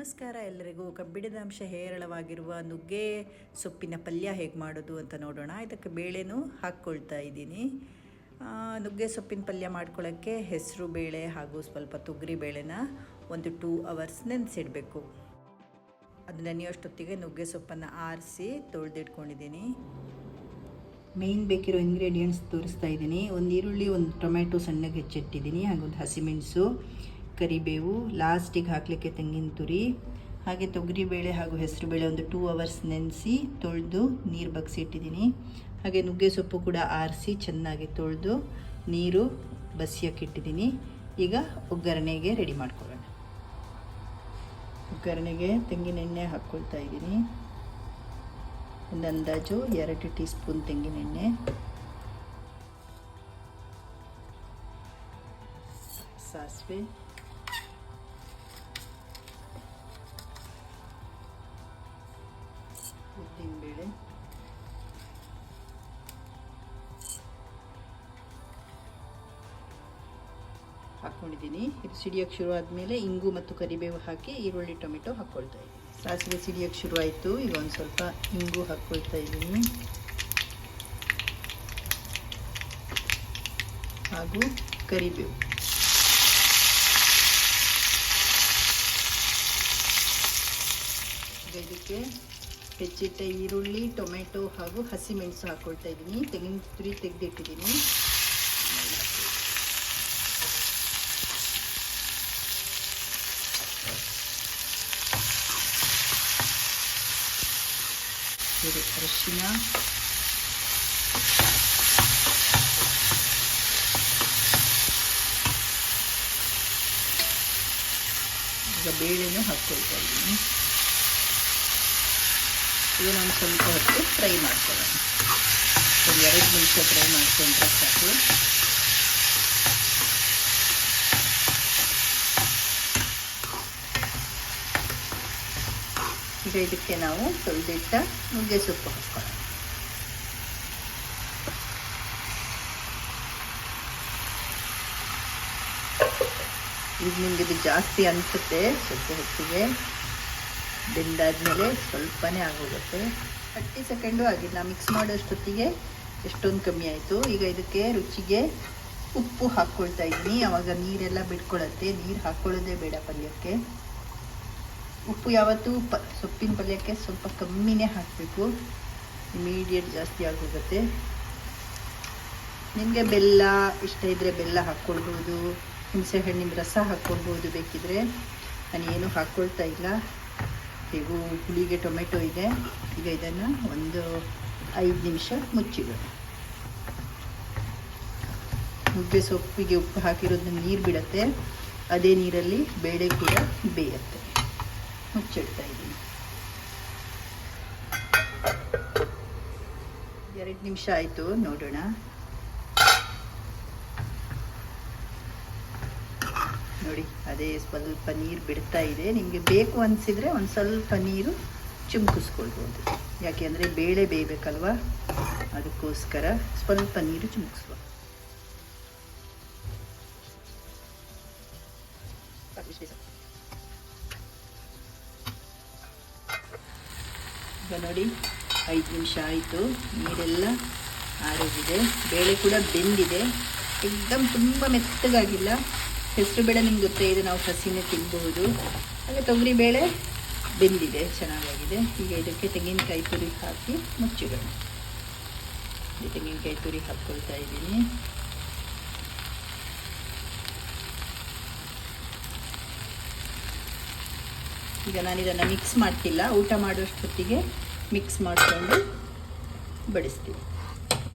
ನಮಸ್ಕಾರ ಎಲ್ಲರಿಗೂ. ಕಬ್ಬಿಣದ ಅಂಶ ಹೇರಳವಾಗಿರುವ ನುಗ್ಗೆ ಸೊಪ್ಪಿನ ಪಲ್ಯ ಹೇಗೆ ಮಾಡೋದು ಅಂತ ನೋಡೋಣ. ಇದಕ್ಕೆ ಬೇಳೆನೂ ಹಾಕ್ಕೊಳ್ತಾ ಇದ್ದೀನಿ. ನುಗ್ಗೆ ಸೊಪ್ಪಿನ ಪಲ್ಯ ಮಾಡ್ಕೊಳ್ಳೋಕ್ಕೆ ಹೆಸರು ಬೇಳೆ ಹಾಗೂ ಸ್ವಲ್ಪ ತೊಗರಿ ಬೇಳೆನ ಒಂದು ಟೂ ಅವರ್ಸ್ ನೆನೆಸಿಡಬೇಕು. ಅದು ನೆನೆಯೋಷ್ಟೊತ್ತಿಗೆ ನುಗ್ಗೆ ಸೊಪ್ಪನ್ನು ಆರಿಸಿ ತೊಳೆದಿಟ್ಕೊಂಡಿದ್ದೀನಿ. ಮೇಯ್ನ್ ಬೇಕಿರೋ ಇಂಗ್ರೀಡಿಯೆಂಟ್ಸ್ ತೋರಿಸ್ತಾ ಇದ್ದೀನಿ. ಒಂದು ಈರುಳ್ಳಿ, ಒಂದು ಟೊಮೆಟೊ ಸಣ್ಣಗೆ ಹೆಚ್ಚಿಟ್ಟಿದ್ದೀನಿ ಹಾಗೊಂದು ಹಸಿಮೆಣಸು. ಕರಿಬೇವು, ಲಾಸ್ಟಿಗೆ ಹಾಕಲಿಕ್ಕೆ ತೆಂಗಿನ ತುರಿ, ಹಾಗೆ ತೊಗರಿಬೇಳೆ ಹಾಗೂ ಹೆಸರು ಬೇಳೆ ಒಂದು ಟೂ ಅವರ್ಸ್ ನೆನೆಸಿ ತೊಳೆದು ನೀರು ಬಗ್ಸಿಟ್ಟಿದ್ದೀನಿ. ಹಾಗೆ ನುಗ್ಗೆ ಸೊಪ್ಪು ಕೂಡ ಆರಿಸಿ ಚೆನ್ನಾಗಿ ತೊಳೆದು ನೀರು ಬಸಿಯೋಕ್ಕಿಟ್ಟಿದ್ದೀನಿ ಈಗ ಒಗ್ಗರಣೆಗೆ ರೆಡಿ ಮಾಡ್ಕೊಳ್ಳೋಣ. ಒಗ್ಗರಣೆಗೆ ತೆಂಗಿನೆಣ್ಣೆ ಹಾಕ್ಕೊಳ್ತಾ ಇದ್ದೀನಿ. ಒಂದು ಅಂದಾಜು ಎರಡು ಟೀ ಸ್ಪೂನ್ ತೆಂಗಿನೆಣ್ಣೆ ಸಾಸಿವೆ. ಹಾಕ್ಕೊಂಡಿದ್ದೀನಿ ಇದು ಸಿಡಿಯೋಕ್ಕೆ ಶುರು ಆದಮೇಲೆ ಇಂಗು ಮತ್ತು ಕರಿಬೇವು ಹಾಕಿ ಈರುಳ್ಳಿ, ಟೊಮೆಟೊ ಹಾಕ್ಕೊಳ್ತಾ ಇದ್ದೀನಿ. ಸಾಸಿವೆ ಸಿಡಿಯೋಕ್ಕೆ ಶುರು ಆಯಿತು. ಈಗ ಒಂದು ಸ್ವಲ್ಪ ಇಂಗು ಹಾಕ್ಕೊಳ್ತಾ ಇದ್ದೀನಿ. ಹಾಗೂ ಕರಿಬೇವು. ಇದಕ್ಕೆ ಹೆಚ್ಚಿಟ್ಟ ಈರುಳ್ಳಿ, ಟೊಮೆಟೊ ಹಾಗೂ ಹಸಿಮೆಣಸು ಹಾಕ್ಕೊಳ್ತಾ ಇದ್ದೀನಿ. ತೆಂಗಿನ ತುರಿ ತೆಗೆದಿಟ್ಟಿದ್ದೀನಿ. ಇದು ಅರಿಶಿನ ಈಗ ಬೇಳೆನೂ ಹಾಕ್ಕೊಳ್ತಾ ಇದ್ದೀನಿ ಇದನ್ನೊಂದು ಸ್ವಲ್ಪ ಹೊತ್ತು ಫ್ರೈ ಮಾಡ್ಕೊಳ್ಳೋಣ ಒಂದು ಎರಡು ನಿಮಿಷ ಫ್ರೈ ಮಾಡ್ಕೊಂಡ್ರೆ ಸಾಕು ಈಗ ಇದಕ್ಕೆ ನಾವು ತೊಳೆದಿಟ್ಟ ನುಗ್ಗೆ ಸೊಪ್ಪು ಹಾಕ್ಕೊಳ್ಳೋಣ. ಈಗ ನಿಮ್ಗೆ ಇದು ಜಾಸ್ತಿ ಅನಿಸುತ್ತೆ, ಸ್ವಲ್ಪ ಹೊತ್ತಿಗೆ ಬೆಂದಾದ್ಮೇಲೆ ಸ್ವಲ್ಪನೇ ಆಗೋಗುತ್ತೆ. ಥರ್ಟಿ ಸೆಕೆಂಡು ಆಗಿಲ್ಲ ಮಿಕ್ಸ್ ಮಾಡೋಷ್ಟೊತ್ತಿಗೆ ಎಷ್ಟೊಂದು ಕಮ್ಮಿ ಆಯಿತು. ಈಗ ಇದಕ್ಕೆ ರುಚಿಗೆ ಉಪ್ಪು ಹಾಕ್ಕೊಳ್ತಾ ಇದ್ದೀನಿ. ಆವಾಗ ನೀರೆಲ್ಲ ಬಿಟ್ಕೊಳತ್ತೆ. ನೀರು ಹಾಕ್ಕೊಳ್ಳೋದೇ ಬೇಡ ಪಲ್ಯಕ್ಕೆ. ಉಪ್ಪು ಯಾವತ್ತೂ ಪ, ಸೊಪ್ಪಿನ ಪಲ್ಯಕ್ಕೆ ಸ್ವಲ್ಪ ಕಮ್ಮಿನೇ ಹಾಕಬೇಕು. ಇಮಿಡಿಯೇಟ್ ಜಾಸ್ತಿ ಆಗೋಗುತ್ತೆ. ನಿಮಗೆ ಬೆಲ್ಲ, ಇಷ್ಟ ಇದ್ದರೆ ಬೆಲ್ಲ ಹಾಕ್ಕೊಳ್ಬೋದು. ಹುಣಸೆ ಹಣ್ಣಿನ ರಸ ಹಾಕ್ಕೊಳ್ಬೋದು ಬೇಕಿದ್ರೆ. ನಾನು ಏನು ಹಾಕ್ಕೊಳ್ತಾ ಇಲ್ಲ. ಹೇಗೂ ಹುಳಿಗೆ ಟೊಮೆಟೊ ಇದೆ. ಈಗ ಇದನ್ನು ಒಂದು ಐದು ನಿಮಿಷ ಮುಚ್ಚಿಡೋಣ. ಮುದ್ದೆ ಸೊಪ್ಪಿಗೆ ಉಪ್ಪು ಹಾಕಿರೋದನ್ನ ನೀರು ಬಿಡುತ್ತೆ. ಅದೇ ನೀರಲ್ಲಿ ಬೇಳೆ ಕೂಡ ಬೇಯುತ್ತೆ. ಮುಚ್ಚಿಡ್ತಾ ಇದ್ದೀನಿ. ಎರಡು ನಿಮಿಷ ಆಯಿತು, ನೋಡೋಣ. ನೋಡಿ, ಅದೇ ಸ್ವಲ್ಪ ನೀರು ಬಿಡ್ತಾ ಇದೆ. ನಿಮಗೆ ಬೇಕು ಅನಿಸಿದರೆ ಒಂದು ಸ್ವಲ್ಪ ನೀರು ಚುಮ್ಕಿಸ್ಕೊಳ್ಬೋದು. ಯಾಕೆ ಅಂದರೆ ಬೇಳೆ ಬೇಯಬೇಕಲ್ವಾ ಅದಕ್ಕೋಸ್ಕರ ಸ್ವಲ್ಪ ನೀರು ಚುಮ್ಕಿಸುವ ಈಗ ನೋಡಿ. ಐದು ನಿಮಿಷ ಆಯಿತು. ನೀರೆಲ್ಲ ಆರೋಗಿದೆ ಬೇಳೆ ಕೂಡ ಬೆಂದಿದೆ. ಎಕ್ದಮ್ ತುಂಬ ಮೆತ್ತಗಾಗಿಲ್ಲ. ಹೆಸರು ಬೇಳೆ ನಿಮ್ಗೆ ಗೊತ್ತೇ, ಇದು ನಾವು ಹಸಿನೇ ತಿನ್ನಬಹುದು ಹಾಗೆ ತೊಗರಿ ಬೇಳೆ ಬೆಂದಿದೆ. ಚೆನ್ನಾಗಾಗಿದೆ. ಈಗ ಇದಕ್ಕೆ ತೆಂಗಿನಕಾಯಿ ತುರಿ ಹಾಕಿ ಮುಚ್ಚಿಡೋಣ ತೆಂಗಿನಕಾಯಿ ತುರಿ ಹಾಕ್ಕೊಳ್ತಾ ಇದ್ದೀನಿ. ಈಗ ನಾನು ಇದನ್ನು ಮಿಕ್ಸ್ ಮಾಡ್ತಿಲ್ಲ. ಊಟ ಮಾಡೋಷ್ಟೊತ್ತಿಗೆ ಮಿಕ್ಸ್ ಮಾಡಿಕೊಂಡು ಬಡಿಸ್ತೀನಿ.